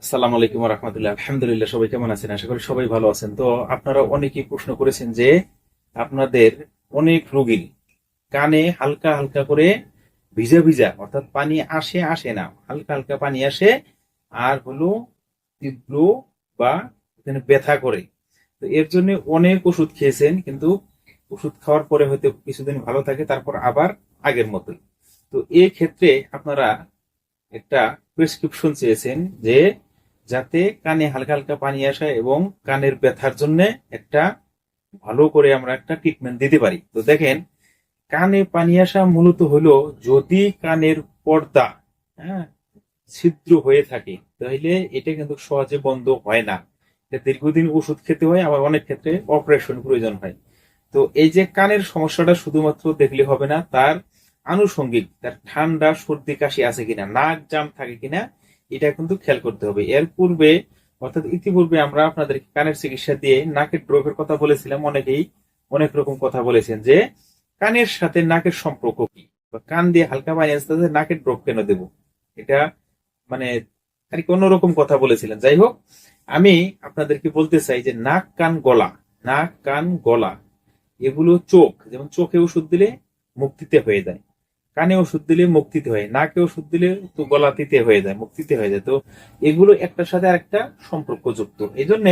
আসসালামু আলাইকুম রহমতুল্লাহ। আলহামদুলিল্লাহ, সবাই কেমন আছেন? আশা করি সবাই ভালো আছেন। তো আপনারা অনেকেই প্রশ্ন করেছেন যে আপনাদের অনেক রোগীর কানে হালকা হালকা করে ভিজা ভিজা, অর্থাৎ পানি আসে আসে না, হালকা হালকা পানি আসে, আর হলো তীব্র বা এখানে ব্যথা করে। তো এর জন্য অনেক ওষুধ খেয়েছেন, কিন্তু ওষুধ খাওয়ার পরে হয়তো কিছুদিন ভালো থাকে, তারপর আবার আগের মতোই। তো এই ক্ষেত্রে আপনারা একটা প্রেসক্রিপশন চেয়েছেন যে যাতে কানে হালকা হালকা পানি আসে এবং কানের ব্যথার জন্য একটা ভালো করে আমরা একটা ট্রিটমেন্ট দিতে পারি। তো দেখেন, কানে পানি আসা মূলত হলো যদি কানের পর্দা হ্যাঁ ছিদ্র হয়ে থাকে, তাহলে এটা কিন্তু সহজে বন্ধ হয় না। দীর্ঘদিন ওষুধ খেতে হয়, আবার অনেক ক্ষেত্রে অপারেশন প্রয়োজন হয়। তো এই যে কানের সমস্যাটা শুধুমাত্র দেখলে হবে না, তার আনুষঙ্গিক, তার ঠান্ডা, সর্দি, কাশি আছে কিনা, নাক জাম থাকে কিনা, এটা কিন্তু খেয়াল করতে হবে। এর পূর্বে, অর্থাৎ ইতিপূর্বে আমরা আপনাদের কানের চিকিৎসা দিয়ে নাকের ড্রপের কথা বলেছিলাম, অনেকেই অনেক রকম কথা বলেছেন যে, কানের সাথে নাকের সম্পর্ক কি? বা কান দিয়ে হালকা পানি আসতে নাকের ড্রপ কেন দেব? এটা মানে আর কি অন্যরকম কথা বলেছিলেন। যাই হোক, আমি আপনাদেরকে বলতে চাই যে নাক, কান, গলা, নাক, কান, গলা, এগুলো চোখ, যেমন চোখে ওষুধ দিলে মুক্তিতে হয়ে যায়। কানে ওষুধ দিলে মুক্তিতে হয়, নাকে ওষুধ দিলে তো গলাতিতে হয়ে যায় মুক্তিতে হয়ে যায়। তো এগুলো একটার সাথে আরেকটা সম্পর্কযুক্ত। এই জন্য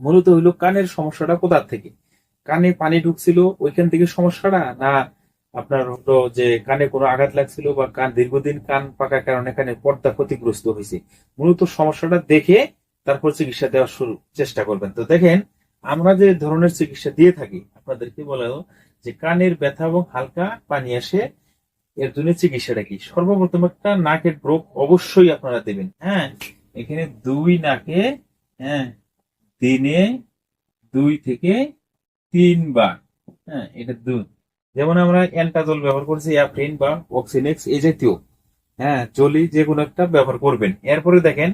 মূলত হইল কানের সমস্যাটা কোথার থেকে? কানে পানি ঢুকছিল ওইখান থেকে সমস্যাটা, না আপনার হলো যে কানে কোনো আঘাত লাগছিল বা কান দীর্ঘদিন কান পাকার কারণে কানে পর্দা ক্ষতিগ্রস্ত হয়েছে? মূলত সমস্যাটা দেখে তারপর চিকিৎসা দেওয়ার শুরু, চেষ্টা করবেন। তো দেখেন, আমরা যে ধরনের চিকিৎসা দিয়ে থাকি, আপনাদেরকে বলা যে কানের ব্যথা এবং হালকা পানি আসে এর জন্য চিকিৎসাটা কি? সর্বপ্রথম একটা নাকের ড্রপ অবশ্যই আপনারা দেবেন। হ্যাঁ? এখানে দুই নাকে হ্যাঁ? দিনে দুই থেকে তিনবার হ্যাঁ? এটা দুই। যেমন আমরা অ্যান্টাজল ব্যবহার করছি অ্যাপ্রিন বা অক্সিনেক্স এই জাতীয়। হ্যাঁ? জলি যে কোনো একটা ব্যবহার করবেন। এরপরে দেখেন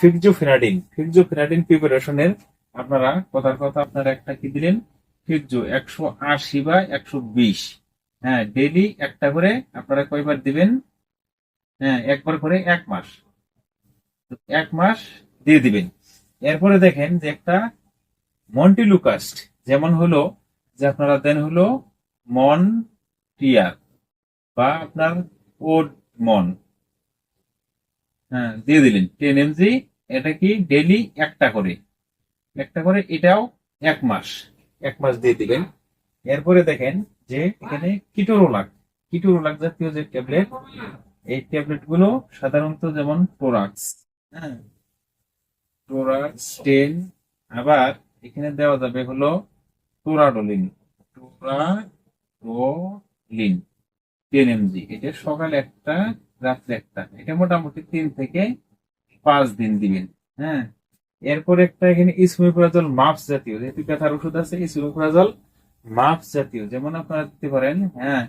ফিক্সোফেনাডিন। ফিক্সোফেনাডিন প্রিপারেশনের আপনারা কথার কথা আপনারা একটা কি দিলেন? ফিক্সো একশো আশি বা একশো বিশ। হ্যাঁ ডেলি একটা করে আপনারা কয়বার দিবেন? হ্যাঁ একবার করে এক মাস। এক মাস দিয়ে দিবেন। এরপরে দেখেন যে একটা মন্টিলুকাস্ট যেমন হলো যে আপনারা দেন হলো মন টিয়ার বা আপনার ওড মন হ্যাঁ দিয়ে দিলেন। টেন এমজি এটা কি ডেইলি একটা করে? একটা করে এটাও এক মাস। এক মাস দিয়ে দিবেন। এরপরে দেখেন যে এখানে কিটোরোলাক কিটোরোলাক জাতীয় যে ট্যাবলেট, এই ট্যাবলেটগুলো সাধারণত যেমন টোরাক্স হ্যাঁ টোরাক্স, টেন, আবার এখানে দেওয়া যাবে হলো টোরাডোলিন টোরাডোলিন, টেন এমজি। এটা সকালে একটা, রাত্রে একটা। এটা মোটামুটি তিন থেকে পাঁচ দিন দিবেন হ্যাঁ। এরপর একটা এখানে ইসমিপ্রাজল মাপস জাতীয়, যেহেতু ব্যথার ওষুধ আছে ইসমিপ্রাজল মাপস জাতীয়, যেমন আপনারা দিতে পারেন হ্যাঁ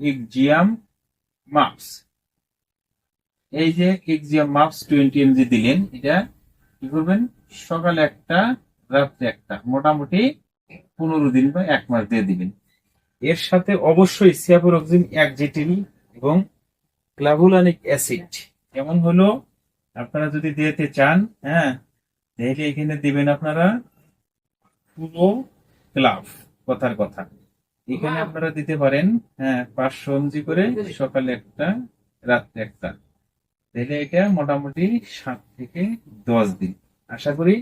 ইকজিয়াম মাপস। এই যে ইকজিয়াম মাপস টোয়েন্টি এমজি দিলেন, এটা কি করবেন? সকালে একটা, রাত্রে একটা, মোটামুটি পনেরো দিন বা এক মাস দিয়ে দিবেন এর সাথে অবশ্যই সিয়াপোরক্সিম এক জিটিল এবং ক্লাভুলানিক অ্যাসিড। যেমন হলো, আপনারা যদি দিতে চান হ্যাঁ তাহলে এখানে দিবেন আপনারা পুরো ক্লাভ। কথার কথা। এখানে আপনারা দিতে পারেন হ্যাঁ পাঁচশো এমজি করে সকালে একটা রাত্রে একটা। তাহলে এটা মোটামুটি সাত থেকে দশ দিন। আশা করি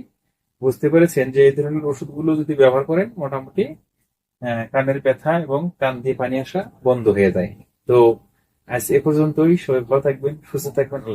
বুঝতে পেরেছেন যে এই ধরনের ওষুধগুলো যদি ব্যবহার করেন মোটামুটি আহ, কানের ব্যথা এবং কান দিয়ে পানি আসা বন্ধ হয়ে যায়। তো আজ এ পর্যন্তই। সবাই ভালো থাকবেন সুস্থ থাকবেন।